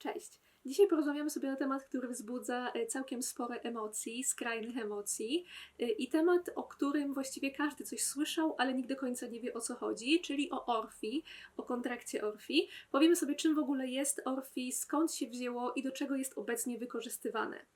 Cześć. Dzisiaj porozmawiamy sobie na temat, który wzbudza e, całkiem spore emocji, skrajnych emocji e, i temat, o którym właściwie każdy coś słyszał, ale nikt do końca nie wie o co chodzi, czyli o Orfi, o kontrakcie Orfi. Powiemy sobie, czym w ogóle jest Orfi, skąd się wzięło i do czego jest obecnie wykorzystywane.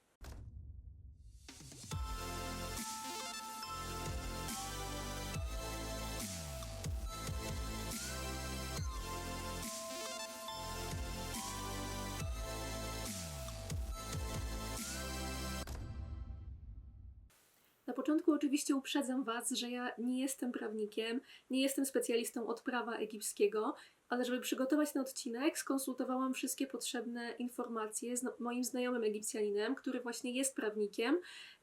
Oczywiście uprzedzam Was, że ja nie jestem prawnikiem, nie jestem specjalistą od prawa egipskiego, ale żeby przygotować ten odcinek, skonsultowałam wszystkie potrzebne informacje z moim znajomym Egipcjaninem, który właśnie jest prawnikiem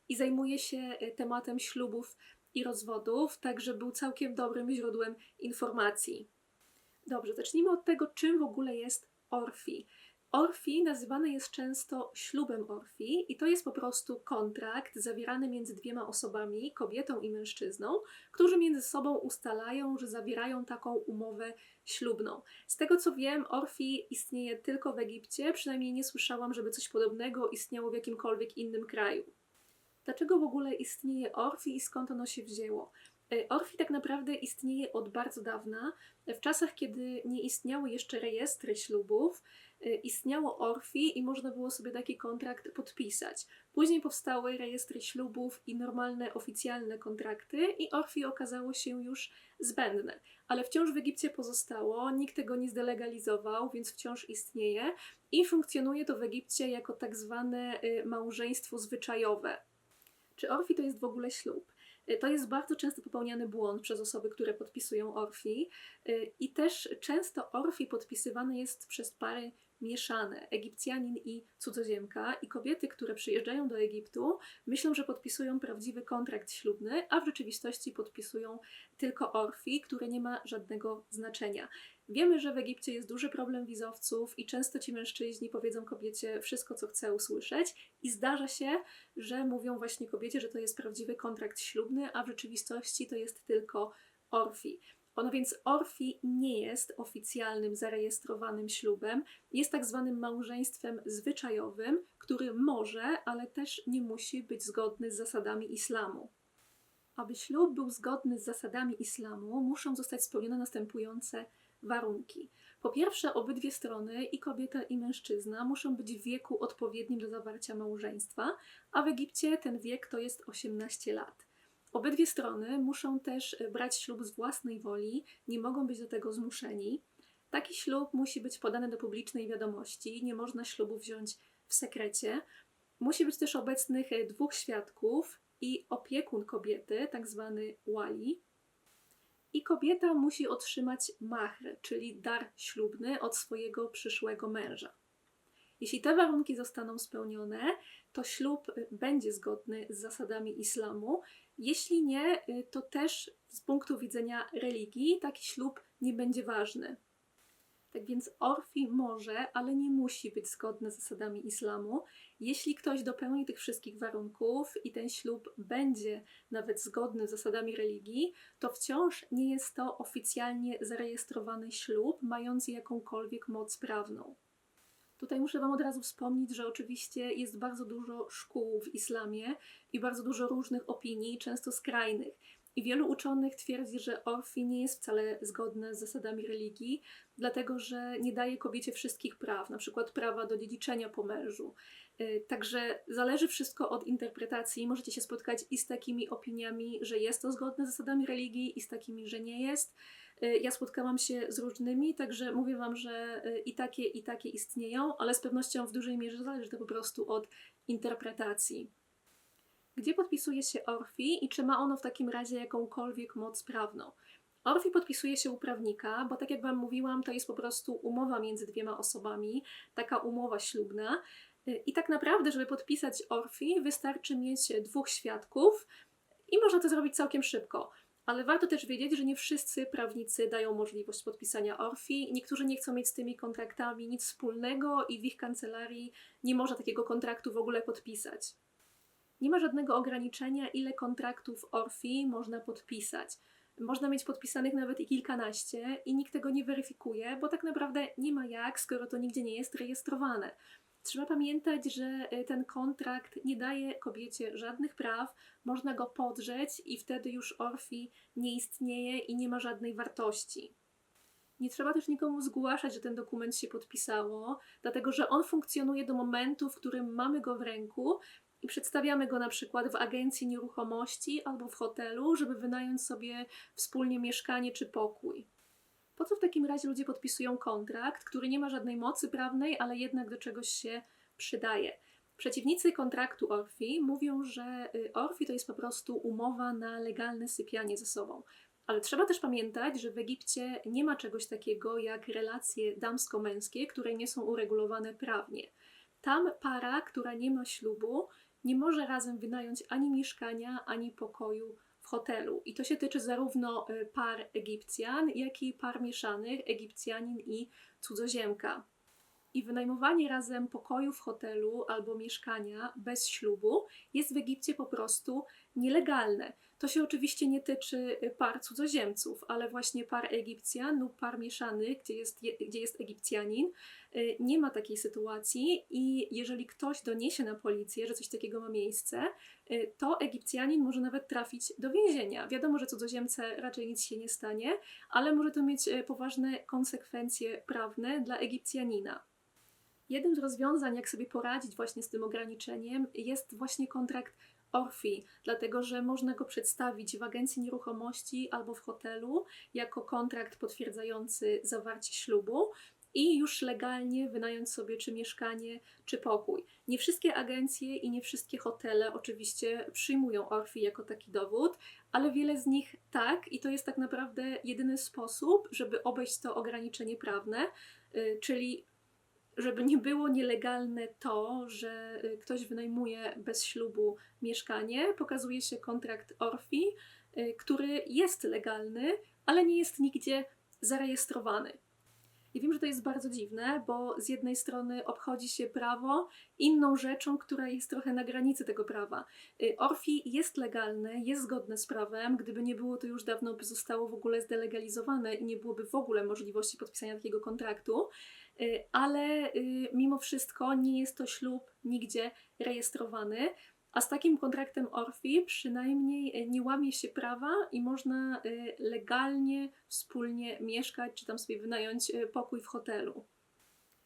i zajmuje się e, tematem ślubów i rozwodów, także był całkiem dobrym źródłem informacji. Dobrze, zacznijmy od tego, czym w ogóle jest Orfi. Orfi nazywany jest często ślubem Orfi i to jest po prostu kontrakt zawierany między dwiema osobami, kobietą i mężczyzną, którzy między sobą ustalają, że zawierają taką umowę ślubną. Z tego co wiem, Orfi istnieje tylko w Egipcie, przynajmniej nie słyszałam, żeby coś podobnego istniało w jakimkolwiek innym kraju. Dlaczego w ogóle istnieje Orfi i skąd ono się wzięło? E, Orfi tak naprawdę istnieje od bardzo dawna. W czasach, kiedy nie istniały jeszcze rejestry ślubów, istniało Orfi i można było sobie taki kontrakt podpisać. Później powstały rejestry ślubów i normalne oficjalne kontrakty, i Orfi okazało się już zbędne. Ale wciąż w Egipcie pozostało, nikt tego nie zdelegalizował, więc wciąż istnieje i funkcjonuje to w Egipcie jako tak zwane y, małżeństwo zwyczajowe. Czy Orfi to jest w ogóle ślub? Y, To jest bardzo często popełniany błąd przez osoby, które podpisują Orfi. Y, I też często Orfi podpisywane jest przez pary mieszane, Egipcjanin i cudzoziemka. I kobiety, które przyjeżdżają do Egiptu, myślą, że podpisują prawdziwy kontrakt ślubny, a w rzeczywistości podpisują tylko Orfi, które nie ma żadnego znaczenia. Wiemy, że w Egipcie jest duży problem wizowców i często ci mężczyźni powiedzą kobiecie wszystko, co chce usłyszeć, i zdarza się, że mówią właśnie kobiecie, że to jest prawdziwy kontrakt ślubny, a w rzeczywistości to jest tylko Orfi. Ono więc Orfi nie jest oficjalnym, zarejestrowanym ślubem, jest tak zwanym małżeństwem zwyczajowym, który może, ale też nie musi być zgodny z zasadami islamu. Aby ślub był zgodny z zasadami islamu, muszą zostać spełnione następujące warunki. Po pierwsze, obydwie strony, i kobieta, i mężczyzna, muszą być w wieku odpowiednim do zawarcia małżeństwa, a w Egipcie ten wiek to jest 18 lat. Obydwie strony muszą też e, brać ślub z własnej woli, nie mogą być do tego zmuszeni. Taki ślub musi być podany do publicznej wiadomości, nie można ślubu wziąć w sekrecie. Musi być też obecnych e, dwóch świadków i opiekun kobiety, tak zwany wali. I kobieta musi otrzymać mahr, czyli dar ślubny od swojego przyszłego męża. Jeśli te warunki zostaną spełnione, to ślub y, będzie zgodny z zasadami islamu. Jeśli nie, y, to też z punktu widzenia religii taki ślub nie będzie ważny. Tak więc Orfi może, ale nie musi być zgodny z zasadami islamu. Jeśli ktoś dopełni tych wszystkich warunków i ten ślub będzie nawet zgodny z zasadami religii, to wciąż nie jest to oficjalnie zarejestrowany ślub mający jakąkolwiek moc prawną. Tutaj muszę Wam od razu wspomnieć, że oczywiście jest bardzo dużo szkół w islamie i bardzo dużo różnych opinii, często skrajnych. I wielu uczonych twierdzi, że Orfi nie jest wcale zgodne z zasadami religii, dlatego że nie daje kobiecie wszystkich praw, na przykład prawa do dziedziczenia po mężu. Y, Także zależy wszystko od interpretacji. Możecie się spotkać i z takimi opiniami, że jest to zgodne z zasadami religii, i z takimi, że nie jest. Y, Ja spotkałam się z różnymi, także mówię Wam, że y, i takie, i takie istnieją, ale z pewnością w dużej mierze zależy to po prostu od interpretacji. Gdzie podpisuje się Orfi i czy ma ono w takim razie jakąkolwiek moc prawną? Orfi podpisuje się u prawnika, bo tak jak Wam mówiłam, to jest po prostu umowa między dwiema osobami, taka umowa ślubna. Y, I tak naprawdę, żeby podpisać Orfi, wystarczy mieć dwóch świadków i można to zrobić całkiem szybko. Ale warto też wiedzieć, że nie wszyscy prawnicy dają możliwość podpisania Orfi. Niektórzy nie chcą mieć z tymi kontraktami nic wspólnego i w ich kancelarii nie można takiego kontraktu w ogóle podpisać. Nie ma żadnego ograniczenia, ile kontraktów Orfi można podpisać. można mieć podpisanych nawet i kilkanaście i nikt tego nie weryfikuje, bo tak naprawdę nie ma jak, skoro to nigdzie nie jest rejestrowane. Trzeba pamiętać, że y, ten kontrakt nie daje kobiecie żadnych praw, można go podrzeć i wtedy już Orfi nie istnieje i nie ma żadnej wartości. Nie trzeba też nikomu zgłaszać, że ten dokument się podpisało, dlatego że on funkcjonuje do momentu, w którym mamy go w ręku i przedstawiamy go na przykład w agencji nieruchomości albo w hotelu, żeby wynająć sobie wspólnie mieszkanie czy pokój. Po co w takim razie ludzie podpisują kontrakt, który nie ma żadnej mocy prawnej, ale jednak do czegoś się przydaje? Przeciwnicy kontraktu Orfi mówią, że y, Orfi to jest po prostu umowa na legalne sypianie ze sobą. Ale trzeba też pamiętać, że w Egipcie nie ma czegoś takiego jak relacje damsko-męskie, które nie są uregulowane prawnie. Tam para, która nie ma ślubu, nie może razem wynająć ani mieszkania, ani pokoju hotelu. I to się tyczy zarówno y, par Egipcjan, jak i par mieszanych Egipcjanin i cudzoziemka. I wynajmowanie razem pokoju w hotelu albo mieszkania bez ślubu jest w Egipcie po prostu nielegalne. To się oczywiście nie tyczy y, par cudzoziemców, ale właśnie par Egipcjan lub par mieszanych, gdzie jest, gdzie jest Egipcjanin, nie ma takiej sytuacji i jeżeli ktoś doniesie na policję, że coś takiego ma miejsce, y, to Egipcjanin może nawet trafić do więzienia. Wiadomo, że cudzoziemce raczej nic się nie stanie, ale może to mieć poważne konsekwencje prawne dla Egipcjanina. Jednym z rozwiązań, jak sobie poradzić właśnie z tym ograniczeniem, jest właśnie kontrakt Orfi, dlatego że można go przedstawić w agencji nieruchomości albo w hotelu jako kontrakt potwierdzający zawarcie ślubu i już legalnie wynająć sobie czy mieszkanie, czy pokój. Nie wszystkie agencje i nie wszystkie hotele oczywiście przyjmują Orfi jako taki dowód, ale wiele z nich tak i to jest tak naprawdę jedyny sposób, żeby obejść to ograniczenie prawne, y, czyli żeby nie było nielegalne to, że y, ktoś wynajmuje bez ślubu mieszkanie, pokazuje się kontrakt Orfi, y, który jest legalny, ale nie jest nigdzie zarejestrowany. I wiem, że to jest bardzo dziwne, bo z jednej strony obchodzi się prawo inną rzeczą, która jest trochę na granicy tego prawa. Y, Orfi jest legalne, jest zgodne z prawem. Gdyby nie było, to już dawno by zostało w ogóle zdelegalizowane i nie byłoby w ogóle możliwości podpisania takiego kontraktu. Y, ale y, mimo wszystko nie jest to ślub nigdzie rejestrowany. A z takim kontraktem Orfi przynajmniej nie łamie się prawa i można y, legalnie wspólnie mieszkać, czy tam sobie wynająć pokój w hotelu.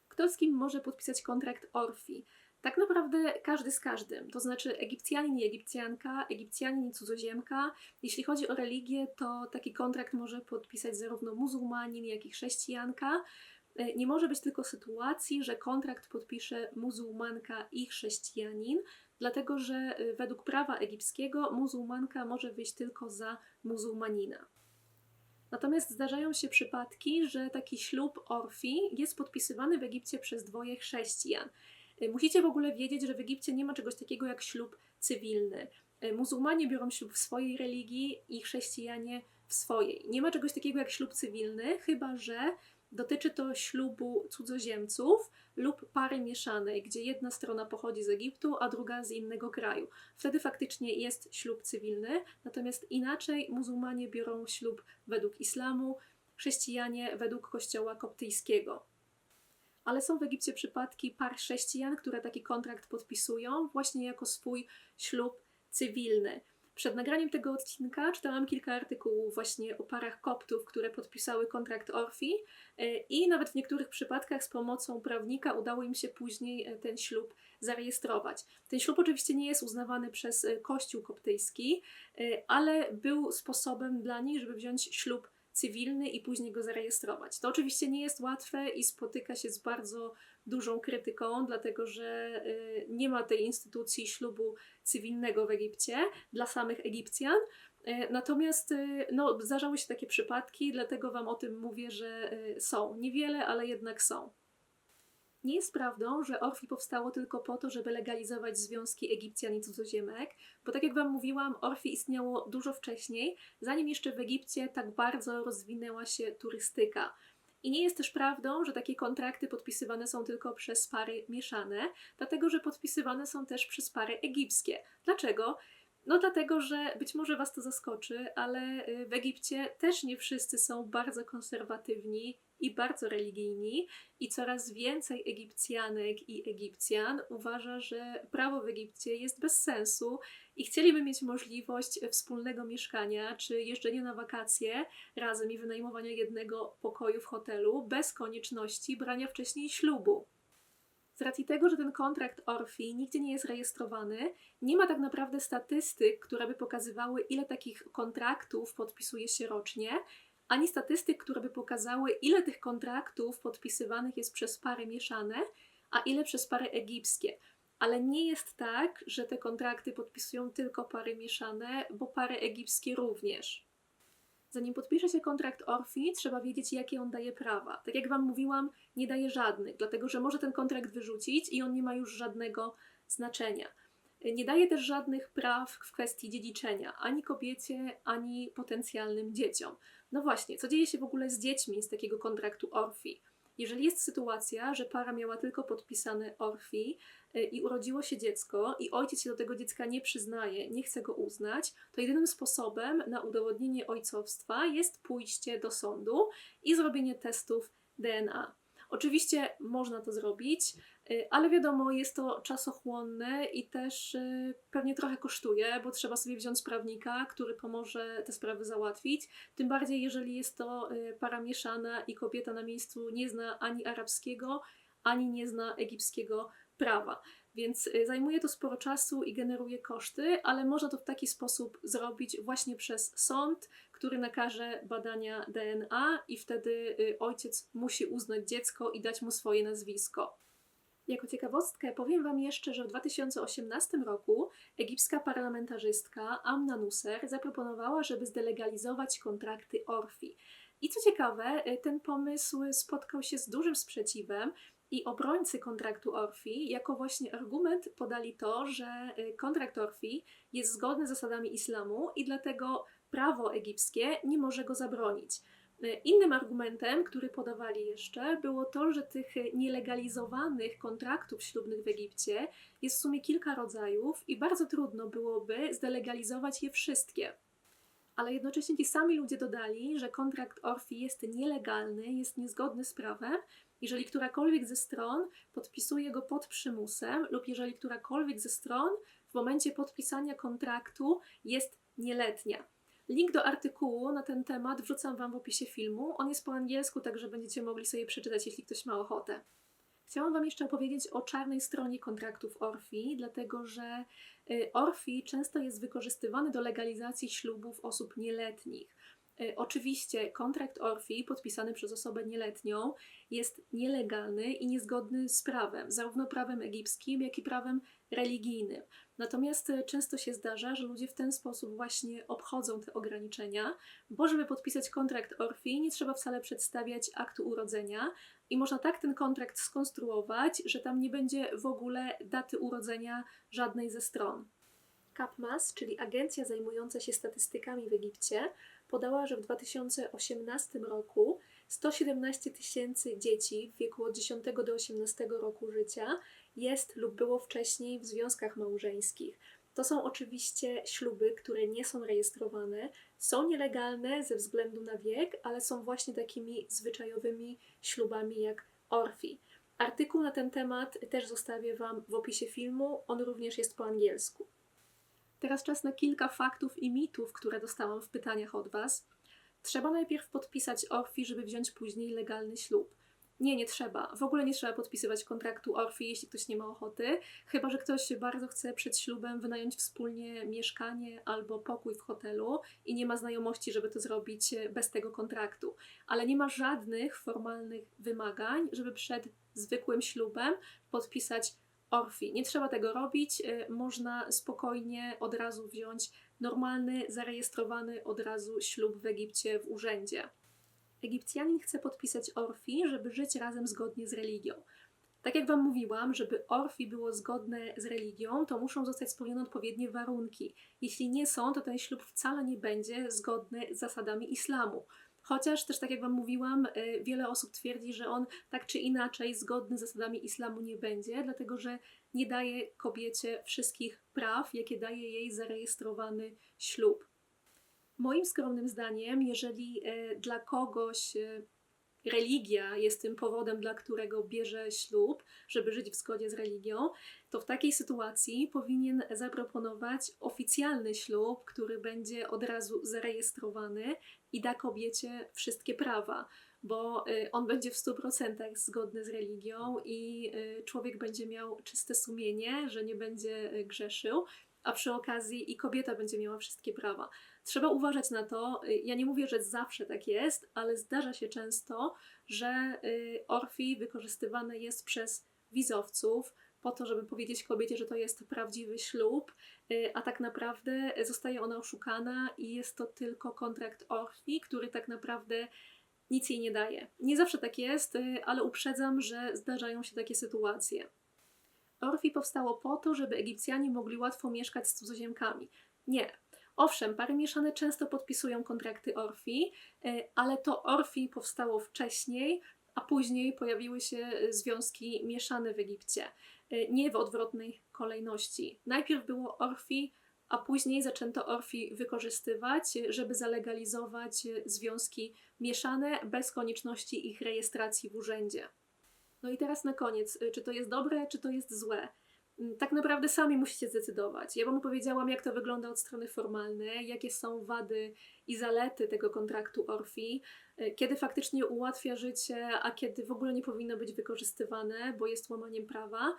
Kto z kim może podpisać kontrakt Orfi? Tak naprawdę każdy z każdym, to znaczy Egipcjanin i Egipcjanka, Egipcjanin i cudzoziemka. Jeśli chodzi o religię, to taki kontrakt może podpisać zarówno muzułmanin, jak i chrześcijanka. E, nie może być tylko sytuacji, że kontrakt podpisze muzułmanka i chrześcijanin, dlatego że e, według prawa egipskiego muzułmanka może wyjść tylko za muzułmanina. Natomiast zdarzają się przypadki, że taki ślub Orfi jest podpisywany w Egipcie przez dwoje chrześcijan. E, musicie w ogóle wiedzieć, że w Egipcie nie ma czegoś takiego jak ślub cywilny. Muzułmanie biorą ślub w swojej religii i chrześcijanie w swojej. Nie ma czegoś takiego jak ślub cywilny, chyba że Dotyczy to ślubu cudzoziemców lub pary mieszanej, gdzie jedna strona pochodzi z Egiptu, a druga z innego kraju. Wtedy faktycznie jest ślub cywilny, natomiast inaczej muzułmanie biorą ślub według islamu, chrześcijanie według kościoła koptyjskiego. Ale są w Egipcie przypadki par chrześcijan, które taki kontrakt podpisują właśnie jako swój ślub cywilny. Przed nagraniem tego odcinka czytałam kilka artykułów właśnie o parach koptów, które podpisały kontrakt Orfi e, i nawet w niektórych przypadkach z pomocą prawnika udało im się później e, ten ślub zarejestrować. Ten ślub oczywiście nie jest uznawany przez e, Kościół koptyjski, ale był sposobem dla nich, żeby wziąć ślub cywilny i później go zarejestrować. To oczywiście nie jest łatwe i spotyka się z bardzo dużą krytyką, dlatego że y, nie ma tej instytucji ślubu cywilnego w Egipcie dla samych Egipcjan. Y, natomiast y, no, zdarzały się takie przypadki, dlatego Wam o tym mówię, że są. Niewiele, ale jednak są. Nie jest prawdą, że Orfi powstało tylko po to, żeby legalizować związki Egipcjan i cudzoziemek, bo tak jak Wam mówiłam, Orfi istniało dużo wcześniej, zanim jeszcze w Egipcie tak bardzo rozwinęła się turystyka. I nie jest też prawdą, że takie kontrakty podpisywane są tylko przez pary mieszane, dlatego że podpisywane są też przez pary egipskie. Dlaczego? No dlatego, że być może Was to zaskoczy, ale y, w Egipcie też nie wszyscy są bardzo konserwatywni i bardzo religijni i coraz więcej Egipcjanek i Egipcjan uważa, że prawo w Egipcie jest bez sensu i chcieliby mieć możliwość wspólnego mieszkania czy jeżdżenia na wakacje razem i wynajmowania jednego pokoju w hotelu bez konieczności brania wcześniej ślubu. Z racji tego, że ten kontrakt Orfi nigdzie nie jest rejestrowany, nie ma tak naprawdę statystyk, które by pokazywały, ile takich kontraktów podpisuje się rocznie, ani statystyk, które by pokazały, ile tych kontraktów podpisywanych jest przez pary mieszane, a ile przez pary egipskie. Ale nie jest tak, że te kontrakty podpisują tylko pary mieszane, bo pary egipskie również. Zanim podpisze się kontrakt Orfi, trzeba wiedzieć, jakie on daje prawa. Tak jak Wam mówiłam, nie daje żadnych, dlatego że może ten kontrakt wyrzucić i on nie ma już żadnego znaczenia. Nie daje też żadnych praw w kwestii dziedziczenia ani kobiecie, ani potencjalnym dzieciom. No właśnie, co dzieje się w ogóle z dziećmi z takiego kontraktu Orfi? Jeżeli jest sytuacja, że para miała tylko podpisane Orfi y, i urodziło się dziecko i ojciec się do tego dziecka nie przyznaje, nie chce go uznać, to jedynym sposobem na udowodnienie ojcowstwa jest pójście do sądu i zrobienie testów DNA. Oczywiście można to zrobić, ale wiadomo, jest to czasochłonne i też y, pewnie trochę kosztuje, bo trzeba sobie wziąć prawnika, który pomoże te sprawy załatwić. Tym bardziej, jeżeli jest to y, para mieszana i kobieta na miejscu nie zna ani arabskiego, ani nie zna egipskiego prawa. Więc zajmuje to sporo czasu i generuje koszty, ale można to w taki sposób zrobić właśnie przez sąd, który nakaże badania DNA i wtedy ojciec musi uznać dziecko i dać mu swoje nazwisko. Jako ciekawostkę powiem Wam jeszcze, że w 2018 roku egipska parlamentarzystka Amna Nusser zaproponowała, żeby zdelegalizować kontrakty Orfi. I co ciekawe, ten pomysł spotkał się z dużym sprzeciwem i obrońcy kontraktu Orfi jako właśnie argument podali to, że kontrakt Orfi jest zgodny z zasadami islamu i dlatego prawo egipskie nie może go zabronić. E, innym argumentem, który podawali jeszcze, było to, że tych nielegalizowanych kontraktów ślubnych w Egipcie jest w sumie kilka rodzajów i bardzo trudno byłoby zdelegalizować je wszystkie. Ale jednocześnie ci sami ludzie dodali, że kontrakt Orfi jest nielegalny, jest niezgodny z prawem, jeżeli którakolwiek ze stron podpisuje go pod przymusem, lub jeżeli którakolwiek ze stron w momencie podpisania kontraktu jest nieletnia. Link do artykułu na ten temat wrzucam Wam w opisie filmu. On jest po angielsku, także będziecie mogli sobie przeczytać, jeśli ktoś ma ochotę. Chciałam Wam jeszcze opowiedzieć o czarnej stronie kontraktów Orfi, dlatego że y, Orfi często jest wykorzystywany do legalizacji ślubów osób nieletnich. Y, oczywiście kontrakt Orfi podpisany przez osobę nieletnią jest nielegalny i niezgodny z prawem, zarówno prawem egipskim, jak i prawem religijnym. Natomiast e, często się zdarza, że ludzie w ten sposób właśnie obchodzą te ograniczenia, bo żeby podpisać kontrakt Orfi, nie trzeba wcale przedstawiać aktu urodzenia i można tak ten kontrakt skonstruować, że tam nie będzie w ogóle daty urodzenia żadnej ze stron. CAPMAS, czyli agencja zajmująca się statystykami w Egipcie, podała, że w 2018 roku 117 tysięcy dzieci w wieku od 10 do 18 roku życia jest lub było wcześniej w związkach małżeńskich. To są oczywiście śluby, które nie są rejestrowane, są nielegalne ze względu na wiek, ale są właśnie takimi zwyczajowymi ślubami jak Orfi. Artykuł na ten temat też zostawię Wam w opisie filmu, on również jest po angielsku. Teraz czas na kilka faktów i mitów, które dostałam w pytaniach od Was. Trzeba najpierw podpisać Orfi, żeby wziąć później legalny ślub. Nie, nie trzeba. W ogóle nie trzeba podpisywać kontraktu Orfi, jeśli ktoś nie ma ochoty. Chyba, że ktoś bardzo chce przed ślubem wynająć wspólnie mieszkanie albo pokój w hotelu i nie ma znajomości, żeby to zrobić bez tego kontraktu. Ale nie ma żadnych formalnych wymagań, żeby przed zwykłym ślubem podpisać Orfi. Nie trzeba tego robić. Y, można spokojnie od razu wziąć normalny, zarejestrowany od razu ślub w Egipcie w urzędzie. Egipcjanin chce podpisać Orfi, żeby żyć razem zgodnie z religią. Tak jak Wam mówiłam, żeby Orfi było zgodne z religią, to muszą zostać spełnione odpowiednie warunki. Jeśli nie są, to ten ślub wcale nie będzie zgodny z zasadami islamu. Chociaż też, tak jak Wam mówiłam, y, wiele osób twierdzi, że on tak czy inaczej zgodny z zasadami islamu nie będzie, dlatego że nie daje kobiecie wszystkich praw, jakie daje jej zarejestrowany ślub. Moim skromnym zdaniem, jeżeli y, dla kogoś y, religia jest tym powodem, dla którego bierze ślub, żeby żyć w zgodzie z religią, to w takiej sytuacji powinien zaproponować oficjalny ślub, który będzie od razu zarejestrowany i da kobiecie wszystkie prawa, bo y, on będzie w 100% zgodny z religią i człowiek będzie miał czyste sumienie, że nie będzie grzeszył, a przy okazji i kobieta będzie miała wszystkie prawa. Trzeba uważać na to, ja nie mówię, że zawsze tak jest, ale zdarza się często, że orfi wykorzystywane jest przez wizowców po to, żeby powiedzieć kobiecie, że to jest prawdziwy ślub, a tak naprawdę zostaje ona oszukana i jest to tylko kontrakt orfi, który tak naprawdę nic jej nie daje. Nie zawsze tak jest, ale uprzedzam, że zdarzają się takie sytuacje. Orfi powstało po to, żeby Egipcjanie mogli łatwo mieszkać z cudzoziemkami. Nie. Owszem, pary mieszane często podpisują kontrakty Orfi, ale to Orfi powstało wcześniej, a później pojawiły się związki mieszane w Egipcie. Nie w odwrotnej kolejności. Najpierw było Orfi, a później zaczęto Orfi wykorzystywać, żeby zalegalizować związki mieszane bez konieczności ich rejestracji w urzędzie. No i teraz na koniec, czy to jest dobre, czy to jest złe? Mm, tak naprawdę sami musicie zdecydować. Ja Wam opowiedziałam, jak to wygląda od strony formalnej, jakie są wady i zalety tego kontraktu Orfi, e, kiedy faktycznie ułatwia życie, a kiedy w ogóle nie powinno być wykorzystywane, bo jest łamaniem prawa.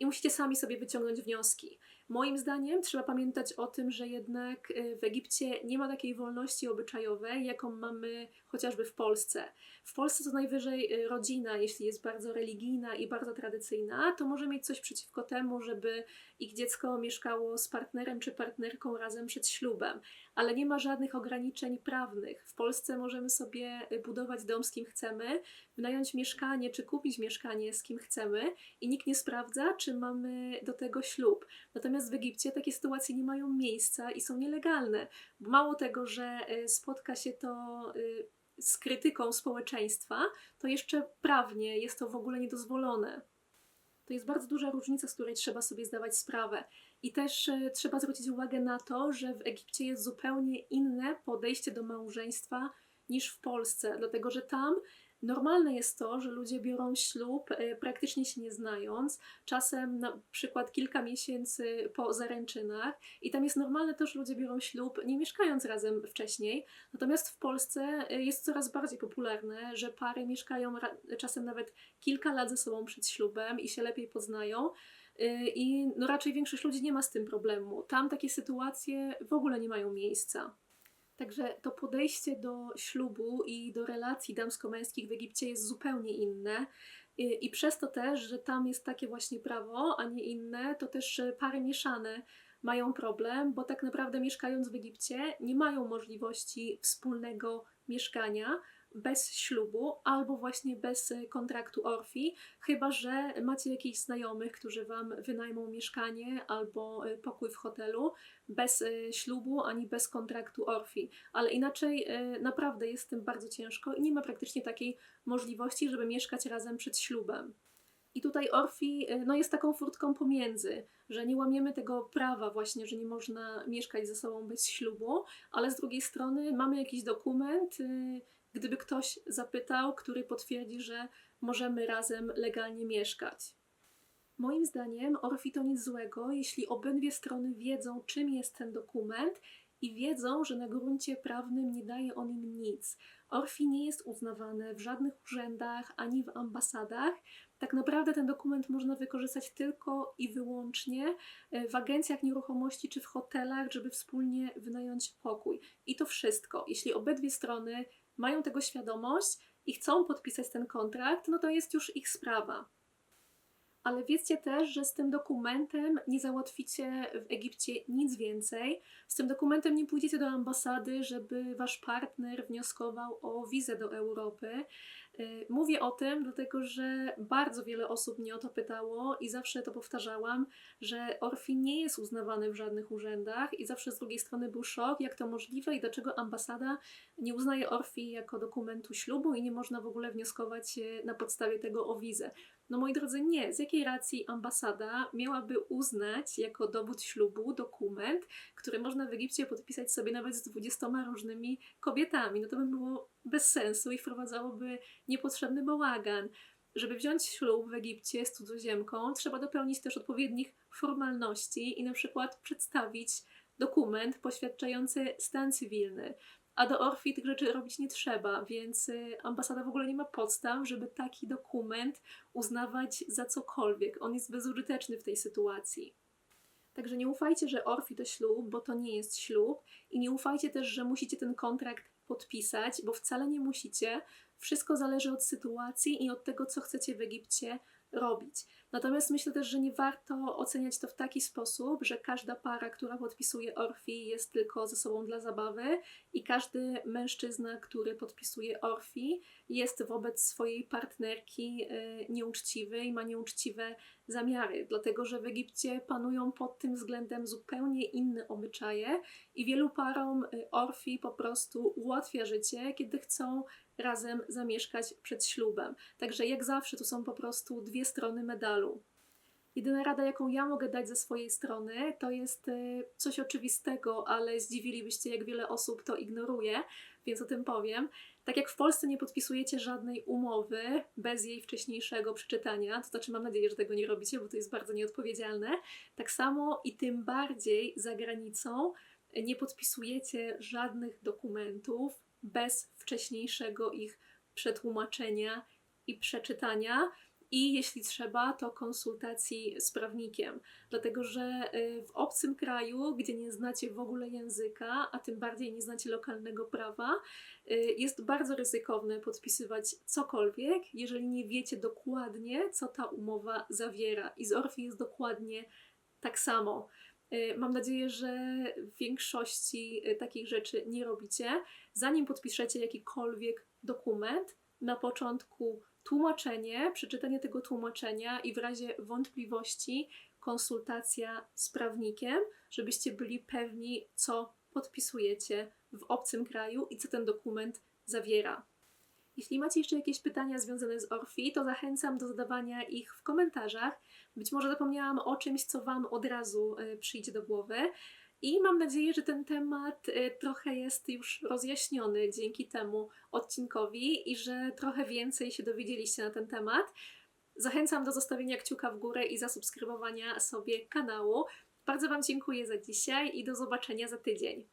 I musicie sami sobie wyciągnąć wnioski. Moim zdaniem trzeba pamiętać o tym, że jednak y, w Egipcie nie ma takiej wolności obyczajowej, jaką mamy chociażby w Polsce. W Polsce co najwyżej y, rodzina, jeśli jest bardzo religijna i bardzo tradycyjna, to może mieć coś przeciwko temu, żeby ich dziecko mieszkało z partnerem czy partnerką razem przed ślubem, ale nie ma żadnych ograniczeń prawnych. W Polsce możemy sobie y, budować dom z kim chcemy, wynająć mieszkanie czy kupić mieszkanie z kim chcemy i nikt nie sprawdza, czy mamy do tego ślub. Natomiast w Egipcie takie sytuacje nie mają miejsca i są nielegalne. Mało tego, że y, spotka się to y, z krytyką społeczeństwa, to jeszcze prawnie jest to w ogóle niedozwolone. To jest bardzo duża różnica, z której trzeba sobie zdawać sprawę. I też y, trzeba zwrócić uwagę na to, że w Egipcie jest zupełnie inne podejście do małżeństwa niż w Polsce, dlatego że tam Normalne jest to, że ludzie biorą ślub e, praktycznie się nie znając, czasem na przykład kilka miesięcy po zaręczynach, i tam jest normalne to, że ludzie biorą ślub nie mieszkając razem wcześniej. Natomiast w Polsce e, jest coraz bardziej popularne, że pary mieszkają czasem nawet kilka lat ze sobą przed ślubem i się lepiej poznają. E, I no raczej większość ludzi nie ma z tym problemu. Tam takie sytuacje w ogóle nie mają miejsca. Także to podejście do ślubu i do relacji damsko-męskich w Egipcie jest zupełnie inne. I, I, przez to też, że tam jest takie właśnie prawo, a nie inne, to też pary mieszane mają problem, bo tak naprawdę mieszkając w Egipcie nie mają możliwości wspólnego mieszkania, bez ślubu albo właśnie bez e, kontraktu Orfi, chyba że macie jakichś znajomych, którzy Wam wynajmą mieszkanie albo e, pokój w hotelu bez e, ślubu ani bez kontraktu Orfi. Ale inaczej naprawdę jest tym bardzo ciężko i nie ma praktycznie takiej możliwości, żeby mieszkać razem przed ślubem. I tutaj Orfi no, jest taką furtką pomiędzy, że nie łamiemy tego prawa właśnie, że nie można mieszkać ze sobą bez ślubu, ale z drugiej strony mamy jakiś dokument, gdyby ktoś zapytał, który potwierdzi, że możemy razem legalnie mieszkać. Moim zdaniem Orfi to nic złego, jeśli obydwie strony wiedzą, czym jest ten dokument i wiedzą, że na gruncie prawnym nie daje on im nic. Orfi nie jest uznawane w żadnych urzędach ani w ambasadach. Tak naprawdę ten dokument można wykorzystać tylko i wyłącznie e, w agencjach nieruchomości czy w hotelach, żeby wspólnie wynająć pokój. I to wszystko. Jeśli obydwie strony mają tego świadomość i chcą podpisać ten kontrakt, no to jest już ich sprawa. Ale wiedzcie też, że z tym dokumentem nie załatwicie w Egipcie nic więcej. Z tym dokumentem nie pójdziecie do ambasady, żeby wasz partner wnioskował o wizę do Europy. Y, Mówię o tym, dlatego że bardzo wiele osób mnie o to pytało i zawsze to powtarzałam, że Orfi nie jest uznawany w żadnych urzędach i zawsze z drugiej strony był szok, jak to możliwe i dlaczego ambasada nie uznaje Orfi jako dokumentu ślubu i nie można w ogóle wnioskować e, na podstawie tego o wizę. No moi drodzy, nie. Z jakiej racji ambasada miałaby uznać jako dowód ślubu dokument, który można w Egipcie podpisać sobie nawet z 20 różnymi kobietami? No to by było bez sensu i wprowadzałoby niepotrzebny bałagan. Żeby wziąć ślub w Egipcie z cudzoziemką, trzeba dopełnić też odpowiednich formalności i na przykład przedstawić dokument poświadczający stan cywilny. A do Orfi tych rzeczy robić nie trzeba, więc y, ambasada w ogóle nie ma podstaw, żeby taki dokument uznawać za cokolwiek. On jest bezużyteczny w tej sytuacji. Także nie ufajcie, że Orfi to ślub, bo to nie jest ślub. I nie ufajcie też, że musicie ten kontrakt podpisać, bo wcale nie musicie. Wszystko zależy od sytuacji i od tego, co chcecie w Egipcie robić. Natomiast myślę też, że nie warto oceniać to w taki sposób, że każda para, która podpisuje Orfi, jest tylko ze sobą dla zabawy i każdy mężczyzna, który podpisuje Orfi, jest wobec swojej partnerki y, nieuczciwy i ma nieuczciwe zamiary, dlatego że w Egipcie panują pod tym względem zupełnie inne obyczaje i wielu parom y, Orfi po prostu ułatwia życie, kiedy chcą razem zamieszkać przed ślubem. Także jak zawsze to są po prostu dwie strony medalu. Jedyna rada, jaką ja mogę dać ze swojej strony, to jest y, coś oczywistego, ale zdziwilibyście, jak wiele osób to ignoruje, więc o tym powiem. Tak jak w Polsce nie podpisujecie żadnej umowy bez jej wcześniejszego przeczytania, to znaczy mam nadzieję, że tego nie robicie, bo to jest bardzo nieodpowiedzialne, tak samo i tym bardziej za granicą nie podpisujecie żadnych dokumentów bez wcześniejszego ich przetłumaczenia i przeczytania. I jeśli trzeba, to konsultacji z prawnikiem, dlatego że y, w obcym kraju, gdzie nie znacie w ogóle języka, a tym bardziej nie znacie lokalnego prawa, y, jest bardzo ryzykowne podpisywać cokolwiek, jeżeli nie wiecie dokładnie, co ta umowa zawiera. I z Orfi jest dokładnie tak samo. Y, Mam nadzieję, że w większości y, takich rzeczy nie robicie. Zanim podpiszecie jakikolwiek dokument, na początku tłumaczenie, przeczytanie tego tłumaczenia i w razie wątpliwości konsultacja z prawnikiem, żebyście byli pewni, co podpisujecie w obcym kraju i co ten dokument zawiera. Jeśli macie jeszcze jakieś pytania związane z Orfi, to zachęcam do zadawania ich w komentarzach. Być może zapomniałam o czymś, co Wam od razu y, przyjdzie do głowy. I mam nadzieję, że ten temat y, trochę jest już rozjaśniony dzięki temu odcinkowi i że trochę więcej się dowiedzieliście na ten temat. Zachęcam do zostawienia kciuka w górę i zasubskrybowania sobie kanału. Bardzo Wam dziękuję za dzisiaj i do zobaczenia za tydzień.